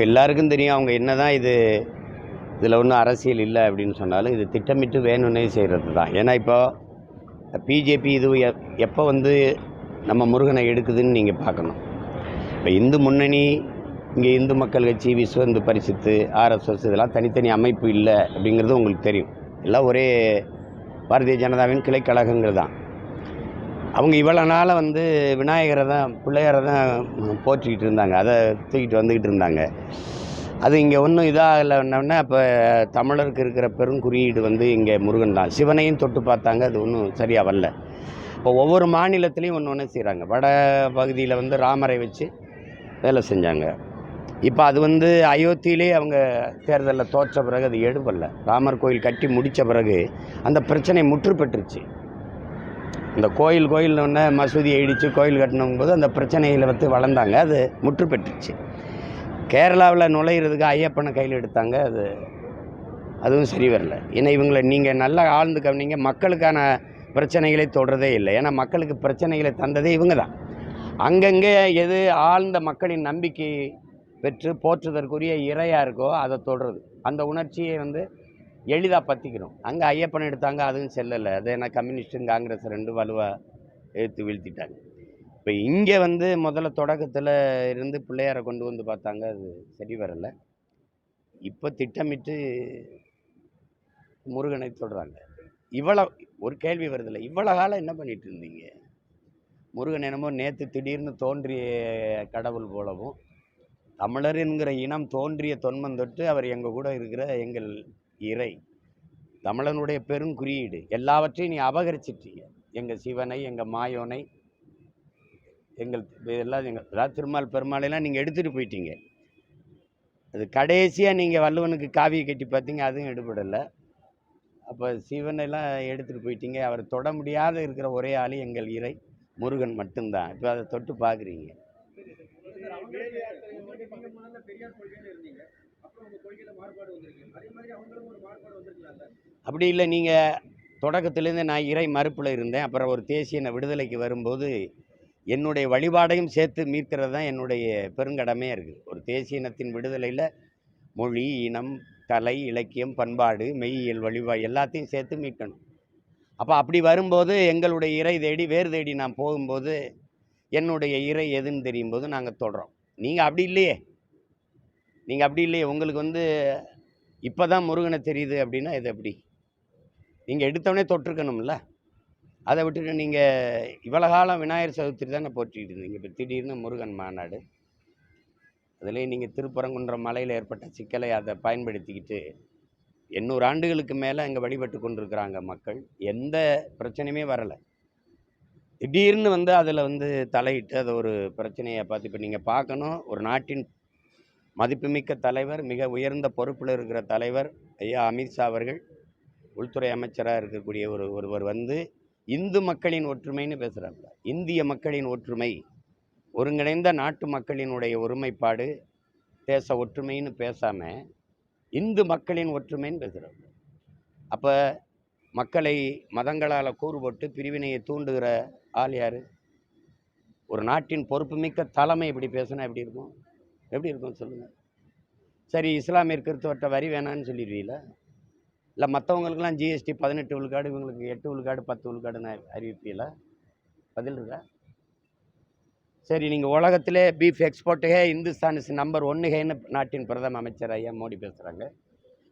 உங்கள் எல்லாருக்கும் தெரியும். அவங்க என்ன தான் இது இதில் ஒன்றும் அரசியல் இல்லை அப்படின்னு சொன்னாலும் இது திட்டமிட்டு வேணும்னே செய்கிறது தான். ஏன்னா இப்போ பிஜேபி இது எப்- எப்போ வந்து நம்ம முருகனை எடுக்குதுன்னு நீங்கள் பார்க்கணும். இப்போ இந்து முன்னணி இங்கே இந்து மக்கள் கட்சி விஸ்வ இந்து பரிசுத்து ஆர்எஸ்எஸ் இதெல்லாம் தனித்தனி அமைப்பு இல்லை அப்படிங்கிறது உங்களுக்கு தெரியும். எல்லாம் ஒரே பாரதிய ஜனதாவின் கிளைக்கழகங்கள் தான். அவங்க இவ்வளோ நாளாக வந்து விநாயகரை தான் பிள்ளையாரை தான் போற்றிக்கிட்டு இருந்தாங்க. அதை தூக்கிட்டு வந்துக்கிட்டு இருந்தாங்க. அது இங்கே ஒன்றும் இதாகலைன்னா இப்போ தமிழருக்கு இருக்கிற பெருங்குறியீடு வந்து இங்கே முருகன் தான். சிவனையும் தொட்டு பார்த்தாங்க அது ஒன்றும் சரியாக வரல. இப்போ ஒவ்வொரு மாநிலத்திலையும் ஒன்று ஒன்று செய்கிறாங்க வட பகுதியில் வந்து ராமரை வச்சு வேலை செஞ்சாங்க. இப்போ அது வந்து அயோத்தியிலே அவங்க தேர்தலில் தோற்ற பிறகு அது எடுபடல ராமர் கோயில் கட்டி முடித்த பிறகு அந்த பிரச்சனை முற்று பெற்றுச்சு இந்த கோயில் கோயில் ஒன்று மசூதி இடித்து கோயில் கட்டணும்போது அந்த பிரச்சனைகளை வந்து வளர்ந்தாங்க. அது முற்று பெற்றுச்சு கேரளாவில் நுழையிறதுக்கு ஐயப்பனை கையில் எடுத்தாங்க. அது அதுவும் சரி வரல. ஏன்னா இவங்களை நீங்கள் நல்லா ஆழ்ந்து கவனிங்க. மக்களுக்கான பிரச்சனைகளை தொடரதே இல்லை. ஏன்னா மக்களுக்கு பிரச்சனைகளை தந்ததே இவங்க தான். அங்கங்கே எது ஆழ்ந்த மக்களின் நம்பிக்கை பெற்று போற்றுதற்குரிய இறையாக இருக்கோ அதை தொடருது அந்த உணர்ச்சியை வந்து எளிதாக பற்றிக்கிறோம் அங்கே ஐயப்பன் எடுத்தாங்க அதுவும் செல்லலை. அது ஏன்னா கம்யூனிஸ்ட்டும் காங்கிரஸ் ரெண்டு வலுவாக எடுத்து வீழ்த்திட்டாங்க. இப்போ இங்கே வந்து முதல்ல தொடக்கத்தில் இருந்து பிள்ளையாரை கொண்டு வந்து பார்த்தாங்க அது சரி வரலை. இப்போ திட்டமிட்டு முருகனை சொல்கிறாங்க இவ்வளோ ஒரு கேள்வி வருதில்ல இவ்வளோ காலம் என்ன பண்ணிட்டு இருந்தீங்க? முருகன் என்னமோ நேற்று திடீர்னு தோன்றிய கடவுள் போலவும் தமிழர் என்கிற இனம் தோன்றிய தொன்மம் தொட்டு அவர் எங்கள் கூட இருக்கிற எங்கள் இறை. தமிழனுடைய பெருங்குறியீடு எல்லாவற்றையும் நீ அபகரிச்சிட்டீங்க எங்கள் சிவனை எங்கள் மாயோனை எங்கள் எல்லாம் எங்கள் அதாவது திருமால் பெருமாளையெல்லாம் நீங்கள் எடுத்துகிட்டு போயிட்டீங்க. அது கடைசியாக நீங்கள் வள்ளுவனுக்கு காவியை கட்டி பார்த்தீங்க அதுவும் எடுபடலை. அப்போ சிவனெல்லாம் எடுத்துகிட்டு போயிட்டீங்க. அவர் தொட முடியாத இருக்கிற ஒரே ஆள் எங்கள் இறை முருகன் மட்டும்தான். இப்போ அதை தொட்டு பார்க்குறீங்க அப்படி இல்லை நீங்கள் தொடக்கத்திலேருந்து நான் இறை மறுப்பில் இருந்தேன். அப்புறம் ஒரு தேசிய விடுதலைக்கு வரும்போது என்னுடைய வழிபாடையும் சேர்த்து மீட்கிறது தான் என்னுடைய பெருங்கடமையாக இருக்குது ஒரு தேசிய இனத்தின் விடுதலையில் மொழி இனம் கலை இலக்கியம் பண்பாடு மெய்யியல் வழிபா எல்லாத்தையும் சேர்த்து மீட்கணும். அப்போ அப்படி வரும்போது எங்களுடைய இறை தேடி வேறு தேடி நான் போகும்போது என்னுடைய இறை எதுன்னு தெரியும் போது நாங்கள் தொடரோம் நீங்கள் அப்படி இல்லையே. நீங்கள் அப்படி இல்லையே உங்களுக்கு வந்து இப்போ தான் முருகனை தெரியுது அப்படின்னா இது எப்படி? நீங்கள் எடுத்தவொடனே தொட்டிருக்கணும்ல. அதை விட்டுட்டு நீங்கள் இவ்வளோ காலம் விநாயகர் சதுர்த்தி தானே போற்றிட்டு இருந்தீங்க. இப்போ திடீர்னு முருகன் மாநாடு. அதுலேயும் நீங்கள் திருப்பரங்குன்றம் மலையில் ஏற்பட்ட சிக்கலை அதை பயன்படுத்திக்கிட்டு எண்ணூறு ஆண்டுகளுக்கு மேலே அங்கே வழிபட்டு கொண்டிருக்கிறாங்க மக்கள். எந்த பிரச்சனையுமே வரலை. திடீர்னு வந்து அதில் வந்து தலையிட்டு அதை ஒரு பிரச்சனையை பார்த்து இப்போ நீங்கள் பார்க்கணும் ஒரு நாட்டின் மதிப்புமிக்க தலைவர் மிக உயர்ந்த பொறுப்பில் இருக்கிற தலைவர் ஐயா அமித்ஷா அவர்கள் உள்துறை அமைச்சராக இருக்கக்கூடிய ஒரு ஒருவர் வந்து இந்து மக்களின் ஒற்றுமைன்னு பேசுகிறாங்க இந்திய மக்களின் ஒற்றுமை ஒருங்கிணைந்த நாட்டு மக்களினுடைய ஒருமைப்பாடு தேச ஒற்றுமைன்னு பேசாமல் இந்து மக்களின் ஒற்றுமைன்னு பேசுகிறாங்க அப்போ மக்களை மதங்களால் கூறுபட்டு பிரிவினையை தூண்டுகிற ஆள் யார்? ஒரு நாட்டின் பொறுப்புமிக்க தலைமை இப்படி பேசினா எப்படி இருக்கும்? எப்படி இருக்கும் சொல்லுங்கள் சரி இஸ்லாமியர் கிறிஸ்தவர்கிட்ட வரி வேணான்னு சொல்லிடுவீங்களா? இல்லை மற்றவங்களுக்கெல்லாம் ஜிஎஸ்டி பதினெட்டு விழுக்காடு இவங்களுக்கு எட்டு விழுக்காடு பத்து விழுக்காடுன்னு அறிவிப்பீங்களா? பதில் இருக்கா? சரி நீங்கள் உலகத்திலே பீஃப் எக்ஸ்போர்ட்டுகே இந்துஸ்தான் இஸ் நம்பர் ஒன்றுகேன்னு நாட்டின் பிரதம அமைச்சர் ஐயா மோடி பேசுகிறாங்க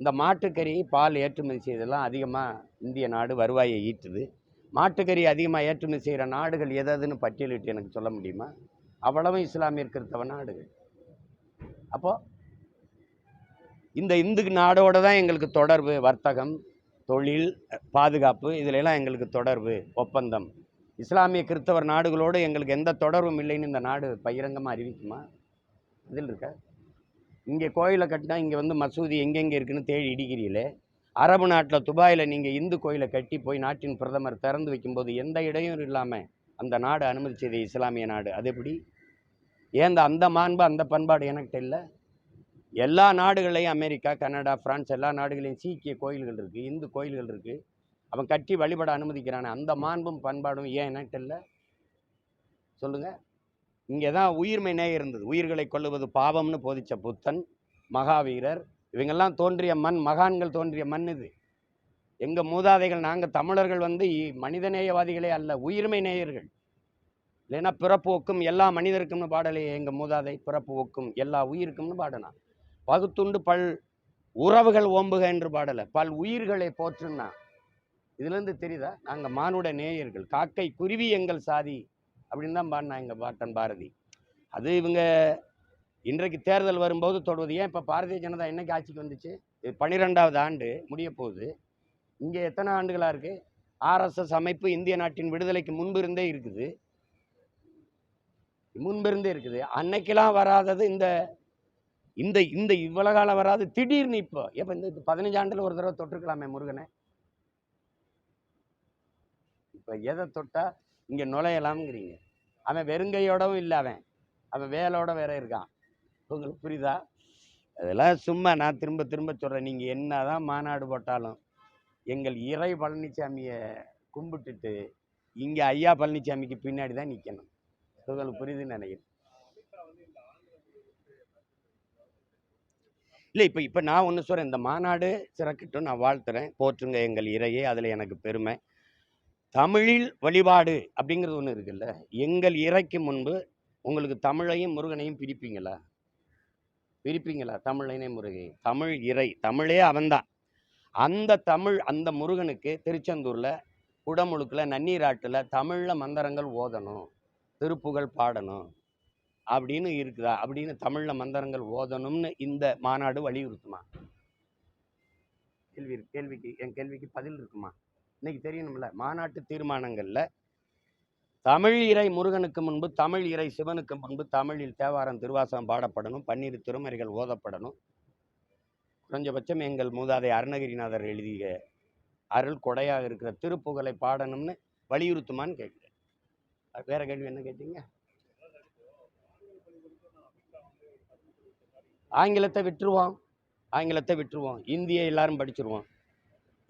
இந்த மாட்டுக்கறி பால் ஏற்றுமதி செய்தெல்லாம் அதிகமாக இந்திய நாடு வருவாயை ஈட்டுது. மாட்டுக்கறி அதிகமாக ஏற்றுமதி செய்கிற நாடுகள் எதுன்னு பட்டியலிட்டு எனக்கு சொல்ல முடியுமா? அவ்வளவும் இஸ்லாமியர் கிறிஸ்தவ நாடுகள். அப்போது இந்த இந்து நாடோட தான் எங்களுக்கு தொடர்பு வர்த்தகம் தொழில் பாதுகாப்பு இதிலெல்லாம் எங்களுக்கு தொடர்பு ஒப்பந்தம். இஸ்லாமிய கிறிஸ்தவர் நாடுகளோடு எங்களுக்கு எந்த தொடர்பும் இல்லைன்னு இந்த நாடு பகிரங்கமாக அறிவிக்குமா? இதில் இருக்கா. இங்கே கோயிலை கட்டினா இங்கே வந்து மசூதி எங்கெங்கே இருக்குன்னு தேடி இடிக்கிறீங்களே அரபு நாட்டில் துபாயில் நீங்கள் இந்து கோயிலை கட்டி போய் நாட்டின் பிரதமர் திறந்து வைக்கும்போது எந்த இடையும் இல்லாமல் அந்த நாடு அனுமதிச்சது இஸ்லாமிய நாடு. அது எப்படி? ஏன் இந்த அந்த மாண்பு அந்த பண்பாடு எனக்கிட்ட இல்லை எல்லா நாடுகளையும் அமெரிக்கா கனடா பிரான்ஸ் எல்லா நாடுகளையும் சீக்கிய கோயில்கள் இருக்குது இந்து கோயில்கள் இருக்குது அவன் கட்டி வழிபட அனுமதிக்கிறானே அந்த மாண்பும் பண்பாடும் ஏன் எனக்கிட்ட இல்லை சொல்லுங்கள் இங்கே தான் உயிர்மை நேயம் இருந்தது. உயிர்களை கொள்ளுவது பாவம்னு போதித்த புத்தன் மகாவீரர் இவங்கெல்லாம் தோன்றிய மண் மகான்கள் தோன்றிய மண் இது. எங்கள் மூதாதைகள் நாங்கள் தமிழர்கள் வந்து மனிதநேயவாதிகளே அல்ல உயிர்மை நேயர்கள். இல்லைன்னா பிறப்பு ஒக்கும் எல்லா மனிதருக்கும்னு பாடலையே எங்கள் மூதாதை பிறப்பு ஒக்கும் எல்லா உயிருக்கும்னு பாடனா. பகுத்துண்டு பல் உறவுகள் ஓம்புக என்று பாடலை. பல் உயிர்களை போற்றுன்னா. இதுலேருந்து தெரியுதா? நாங்கள் மானுட நேயர்கள். காக்கை குருவி எங்கள் சாதி அப்படின்னு தான் பாடினா எங்கள் பாட்டன் பாரதி. அது இவங்க இன்றைக்கு தேர்தல் வரும்போது தொடுவது. ஏன் இப்போ பாரதிய ஜனதா என்னைக்கு ஆட்சிக்கு வந்துச்சு? இது பன்னிரெண்டாவது ஆண்டு முடிய போகுது. இங்கே எத்தனை ஆண்டுகளாக இருக்குது ஆர்எஸ்எஸ் அமைப்பு இந்திய நாட்டின் விடுதலைக்கு முன்பு இருந்தே இருக்குது. முன்பிருந்தே இருக்குது. அன்னைக்கெல்லாம் வராதது இந்த இந்த இந்த இவ்வளவு காலம் வராது. திடீர்னு இப்போ எப்போ இந்த பதினஞ்சு ஆண்டுல ஒரு தடவை தொட்டுருக்கலாமே முருகனை. இப்போ எதை தொட்டா இங்கே நுழையலாம்ங்கிறீங்க. அவன் வெறுங்கையோடவும் இல்லை அவன். அவன் வேலோட வேற இருக்கான். உங்களுக்கு புரியுதா? அதெல்லாம் சும்மா நான் திரும்ப திரும்ப சொல்கிறேன் நீங்கள் என்ன தான் மாநாடு போட்டாலும் எங்கள் இறை பழனிசாமியை கும்பிட்டுட்டு இங்கே ஐயா பழனிசாமிக்கு பின்னாடி தான் நிற்கணும் உங்களுக்கு புரியுதுன்னு நினைக்கிறேன். இல்லை இப்போ இப்போ நான் ஒன்று சொல்கிறேன் இந்த மாநாடு சிறக்கட்டும் நான் வாழ்த்துறேன். போற்றுங்க எங்கள் இறையே அதில் எனக்கு பெருமை. தமிழில் வழிபாடு அப்படிங்கிறது ஒன்று இருக்குல்ல? எங்கள் இறைக்கு முன்பு உங்களுக்கு தமிழையும் முருகனையும் பிரிப்பீங்களா? பிரிப்பீங்களா? தமிழனே முருகை. தமிழ் இறை. தமிழே அவன்தான். அந்த தமிழ் அந்த முருகனுக்கு திருச்செந்தூரில் குடமுழுக்கில் நன்னீராட்டில் தமிழில் மந்திரங்கள் ஓதணும். திருப்புகழ் பாடணும். அப்படின்னு இருக்குதா? அப்படின்னு தமிழில் மந்திரங்கள் ஓதணும்னு இந்த மாநாடு வலியுறுத்துமா? கேள்வி கேள்விக்கு என் கேள்விக்கு பதில் இருக்குமா? இன்னைக்கு தெரியணும்ல. மாநாட்டு தீர்மானங்களில் தமிழ் இறை முருகனுக்கு முன்பு தமிழ் இறை சிவனுக்கு முன்பு தமிழில் தேவாரம் திருவாசகம் பாடப்படணும். பன்னிரு திருமறைகள் ஓதப்படணும். குறைஞ்சபட்சம் எங்கள் மூதாதை அருணகிரிநாதர் எழுதிய அருள் கொடையாக இருக்கிற திருப்புகழை பாடணும்னு வலியுறுத்துமான்னு வேற கேள்வி என்ன கேட்டீங்க? ஆங்கிலத்தை விட்டுருவோம் ஆங்கிலத்தை விட்டுருவோம். இந்தியை எல்லாரும் படிச்சிருவோம்.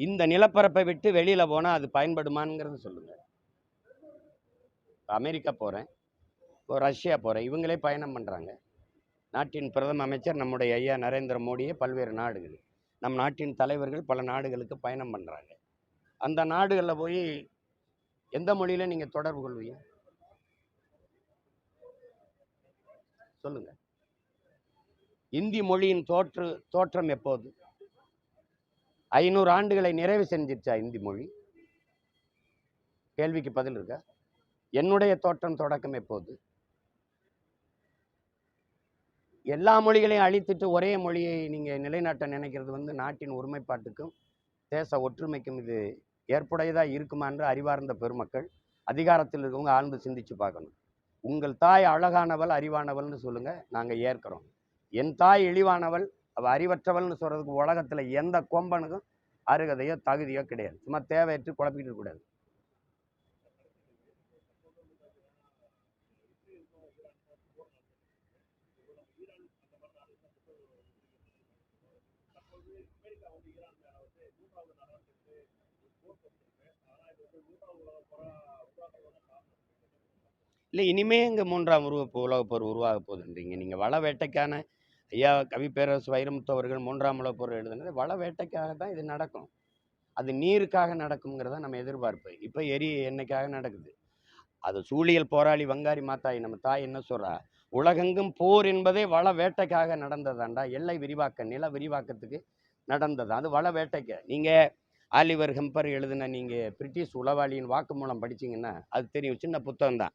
இந்த நிலப்பரப்பை விட்டு வெளியில் போனால் அது பயன்படுமாங்கிறது சொல்லுங்க. அமெரிக்கா போகிறேன் இப்போ ரஷ்யா போகிறேன் இவங்களே பயணம் பண்ணுறாங்க நாட்டின் பிரதம அமைச்சர் நம்முடைய ஐயா நரேந்திர மோடியே பல்வேறு நாடுகள். நம் நாட்டின் தலைவர்கள் பல நாடுகளுக்கு பயணம் பண்ணுறாங்க அந்த நாடுகளில் போய் எந்த மொழியில் நீங்கள் தொடர்பு கொள்வீங்க? சொல்லுங்க. இந்தி மொழியின் தோற்று தோற்றம் எப்போது? ஐநூறு ஆண்டுகளை நிறைவு செஞ்சிருச்சா இந்தி மொழி? கேள்விக்கு பதில் இருக்கா? என்னுடைய தோற்றம் தொடக்கம் எப்போது? எல்லா மொழிகளையும் அழித்துட்டு ஒரே மொழியை நீங்கள் நிலைநாட்ட நினைக்கிறது வந்து நாட்டின் ஒருமைப்பாட்டுக்கும் தேச ஒற்றுமைக்கும் இது ஏற்புடையதா இருக்குமா என்று அறிவார்ந்த பெருமக்கள் அதிகாரத்தில் இருக்கவங்க ஆழ்ந்து சிந்திச்சு பார்க்கணும். உங்கள் தாய் அழகானவள் அறிவானவள்னு சொல்லுங்க நாங்கள் ஏற்கிறோம். என் தாய் இழிவானவள் அவள் அறிவற்றவள்னு சொல்கிறதுக்கு உலகத்தில் எந்த கொம்பனுக்கும் அருகதையோ தகுதியோ கிடையாது. சும்மா தேவையற்று குழப்பிக்கிட்டு இருக்கக்கூடாது இல்லை இனிமே இங்கே மூன்றாம் உருவ உலகப் போர் உருவாக போகுதுன்றீங்க. நீங்கள் வள வேட்டைக்கான ஐயா கவி பேரரசு வைரமுத்து அவர்கள் மூன்றாம் உலகப்போர் எழுதுனது வள வேட்டைக்காக தான் இது நடக்கும். அது நீருக்காக நடக்குங்கிறத நம்ம எதிர்பார்ப்பு இப்போ எரி என்னைக்காக நடக்குது? அது சூழியல் போராளி வங்காரி மாத்தாய் நம்ம தாய் என்ன சொல்கிறா உலகெங்கும் போர் என்பதே வள வேட்டைக்காக நடந்ததாண்டா. எல்லை விரிவாக்க நில விரிவாக்கத்துக்கு நடந்தது? அது வள வேட்டைக்கு. நீங்கள் ஆலிவர் ஹெம்பர் எழுதின நீங்கள் பிரிட்டிஷ் உளவாளியின் வாக்குமூலம் படிச்சிங்கன்னா அது தெரியும். சின்ன புத்தகம் தான்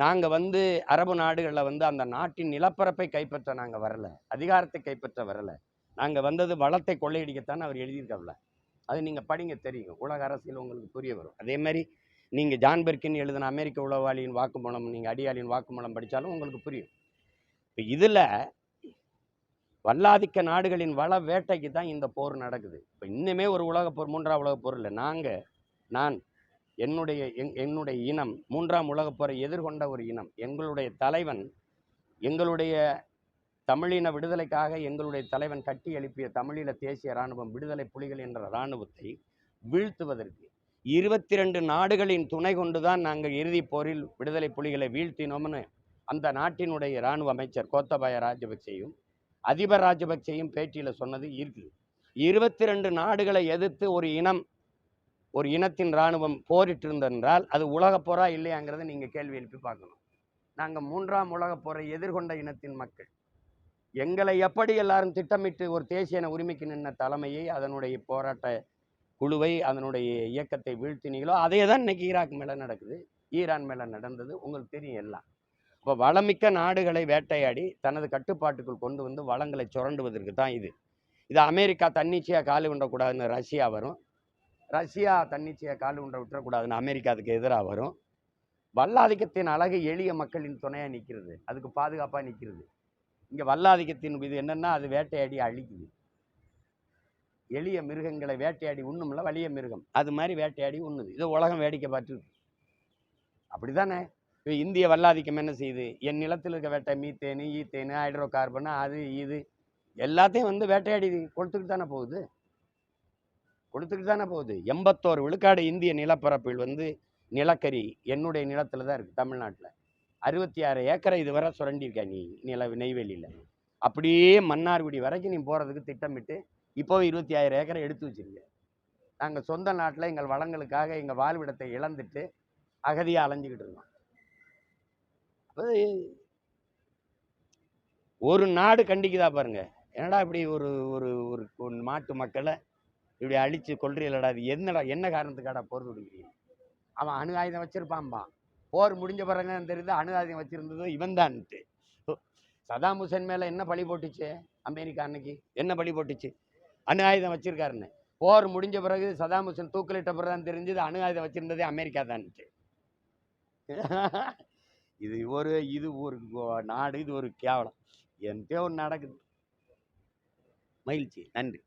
நாங்கள் வந்து அரபு நாடுகளில் வந்து அந்த நாட்டின் நிலப்பரப்பை கைப்பற்ற நாங்கள் வரலை. அதிகாரத்தை கைப்பற்ற வரலை. நாங்கள் வந்தது வளத்தை கொள்ளையடிக்கத்தான் அவர் எழுதியிருக்காப்ல. அது நீங்கள் படிங்க தெரியும். உலக அரசியல் உங்களுக்கு புரிய வரும். அதே மாதிரி நீங்கள் ஜான்பெர்கின் எழுதின அமெரிக்க உளவாளியின் வாக்குமூலம் நீங்கள் அடியாளியின் வாக்குமூலம் படித்தாலும் உங்களுக்கு புரியும். இப்போ இதில் வல்லாதிக்க நாடுகளின் வள வேட்டைக்கு தான் இந்த போர் நடக்குது. இப்போ இன்னுமே ஒரு உலகப் போர் மூன்றாம் உலக போர் இல்லை. நாங்கள் நான் என்னுடைய என்னுடைய இனம் மூன்றாம் உலகப் போரை எதிர்கொண்ட ஒரு இனம் எங்களுடைய தலைவன் எங்களுடைய தமிழின விடுதலைக்காக எங்களுடைய தலைவன் கட்டி எழுப்பிய தமிழீழ தேசிய இராணுவம் விடுதலை புலிகள் என்ற இராணுவத்தை வீழ்த்துவதற்கு இருபத்தி ரெண்டு நாடுகளின் துணை கொண்டு தான் நாங்கள் இறுதிப் போரில் விடுதலை புலிகளை வீழ்த்தினோம்னு அந்த நாட்டினுடைய இராணுவ அமைச்சர் கோத்தபாய ராஜபக்சேயும் அதிபர் ராஜபக்சேயும் பேட்டியில் சொன்னது இருக்குது இருபத்தி ரெண்டு நாடுகளை எதிர்த்து ஒரு இனம் ஒரு இனத்தின் இராணுவம் போரிட்டு இருந்தென்றால் அது உலகப் போரா இல்லையாங்கிறத நீங்கள் கேள்வி எழுப்பி பார்க்கணும். நாங்கள் மூன்றாம் உலகப் போரை எதிர்கொண்ட இனத்தின் மக்கள். எங்களை எப்படி எல்லாரும் திட்டமிட்டு ஒரு தேசிய உரிமைக்கு நின்ற தலைமையை அதனுடைய போராட்ட குழுவை அதனுடைய இயக்கத்தை வீழ்த்தினீங்களோ அதே தான் இன்னைக்கு ஈராக் மேலே நடக்குது. ஈரான் மேலே நடந்தது. உங்களுக்கு தெரியும் எல்லாம். இப்போ வளமிக்க நாடுகளை வேட்டையாடி தனது கட்டுப்பாட்டுக்குள் கொண்டு வந்து வளங்களை சுரண்டுவதற்கு தான் இது. இது அமெரிக்கா தன்னிச்சையாக காலி உண்டக்கூடாதுன்னு ரஷ்யா வரும். ரஷ்யா தன்னிச்சையை கால் ஒன்றை விட்டுறக்கூடாதுன்னு அமெரிக்கா அதுக்கு எதிராக வரும். வல்லாதிக்கத்தின் அழகு எளிய மக்களின் துணையாக நிற்கிறது அதுக்கு பாதுகாப்பாக நிற்கிறது இங்கே வல்லாதிக்கத்தின் இது என்னென்னா அது வேட்டையாடி அழிக்குது. எளிய மிருகங்களை வேட்டையாடி உண்ணும்ல வலிய மிருகம். அது மாதிரி வேட்டையாடி உண்ணுது. இது உலகம் வேடிக்கை பார்த்துருக்கு அப்படிதானே இப்போ இந்திய வல்லாதிக்கம் என்ன செய்யுது? என் நிலத்தில் இருக்க வேட்டை மீத்தேனு ஈத்தேனு ஹைட்ரோ கார்பனு அது இது எல்லாத்தையும் வந்து வேட்டையாடி கொடுத்துக்கிட்டு தானே போகுது? கொடுத்துக்கிட்டு தானே போகுது. எண்பத்தோரு விழுக்காடு இந்திய நிலப்பரப்பில் வந்து நிலக்கரி என்னுடைய நிலத்தில் தான் இருக்குது தமிழ்நாட்டில். அறுபத்தி ஆறு ஏக்கரை இதுவரை சுரண்டியிருக்க நீ நில நெய்வேலியில். அப்படியே மன்னார்குடி வரைக்கும் நீ போகிறதுக்கு திட்டமிட்டு இப்போ இருபத்தி ஆயிரம் ஏக்கரை எடுத்து வச்சிருக்க. நாங்கள் சொந்த நாட்டில் எங்கள் வளங்களுக்காக எங்கள் வாழ்விடத்தை இழந்துட்டு அகதியாக அலைஞ்சிக்கிட்டு இருக்கோம். அது ஒரு நாடு கண்டிக்குதா பாருங்க. என்னடா இப்படி ஒரு ஒரு ஒரு ஒரு நாட்டு மக்களை இப்படி அழிச்சு கொள்றீங்களடா அது என்னடா என்ன காரணத்துக்காடா போர் தொடுக்கிறீங்க? அவன் அணு ஆயுதம் வச்சிருப்பான்பான் போர் முடிஞ்ச பிறகு தான் தெரியுது அணு ஆயுதம் வச்சிருந்ததோ இவன் தான்ட்டு சதாம் ஹுசேன் மேலே என்ன பழி போட்டுச்சு? அமெரிக்கா அன்னைக்கு என்ன பழி போட்டுச்சு? அணு ஆயுதம் வச்சிருக்காருன்னு. போர் முடிஞ்ச பிறகு சதாம் ஹுசேன் தூக்கிலிட்ட பிறகு தான் தெரிஞ்சது அணு ஆயுதம் வச்சிருந்ததே அமெரிக்கா தான்ட்டு. இது ஒரு இது ஒரு நாடு இது ஒரு கேவலம். என்கிட்ட ஒன்று நடக்குது. மகிழ்ச்சி. நன்றி.